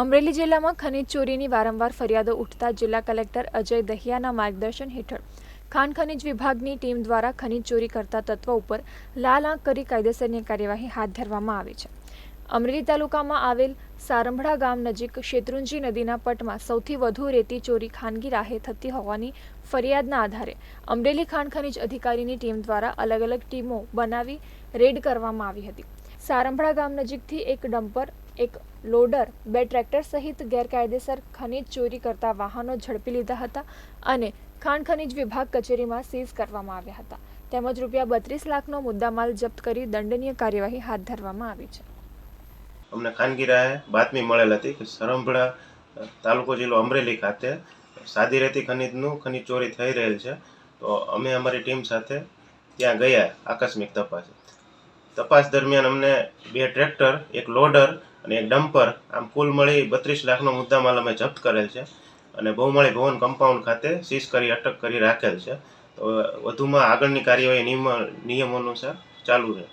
અમરેલી જિલ્લામાં ખનીજ ચોરીની વારંવાર ફરિયાદો ઉઠતા જિલ્લા કલેક્ટર અજય દહિયાના માર્ગદર્શન હેઠળ ખાણ ખનીજ વિભાગની ટીમ દ્વારા ખનીજ ચોરી કરતા તત્વો ઉપર લાલ આંખ કરી કાયદેસરની કાર્યવાહી હાથ ધરવામાં આવી છે. અમરેલી તાલુકામાં આવેલ સારંભળા ગામ નજીક શેત્રુંજી નદીના પટમાં સૌથી વધુ રેતી ચોરી ખાનગી રાહે થતી હોવાની ફરિયાદના આધારે અમરેલી ખાણ ખનીજ અધિકારીની ટીમ દ્વારા અલગ અલગ ટીમો બનાવી રેડ કરવામાં આવી હતી. સારંભળા ગામ નજીકથી એક ડમ્પર, એક લોડર, બે ટ્રેક્ટર સહિત ગેરકાયદેસર ખનીજ ચોરી કરતા વાહનો ઝડપી લીધા હતા અને ખાણ ખનીજ વિભાગ કચેરીમાં સીઝ કરવામાં આવ્યા હતા. તેમજ રૂપિયા બત્રીસ લાખનો મુદ્દામાલ જપ્ત કરી દંડનીય કાર્યવાહી હાથ ધરવામાં આવી છે. અમને ખાનગી રાહે બાતમી મળેલ હતી કે સરંભળા તાલુકો જિલ્લો અમરેલી ખાતે સાદી રેતી ખનીજનું ખનીજ ચોરી થઈ રહેલ છે. તો અમે અમારી ટીમ સાથે ત્યાં ગયા, આકસ્મિક તપાસ. તપાસ દરમિયાન અમને બે ટ્રેક્ટર, એક લોડર અને એક ડમ્પર, આમ કુલ મળી બત્રીસ લાખનો મુદ્દામાલ અમે જપ્ત કરેલ છે અને બહુમાળી ભવન કમ્પાઉન્ડ ખાતે સીઝ કરી, અટક કરી રાખેલ છે. તો, વધુમાં આગળની કાર્યવાહી નિયમ નિયમોનુસાર ચાલુ છે.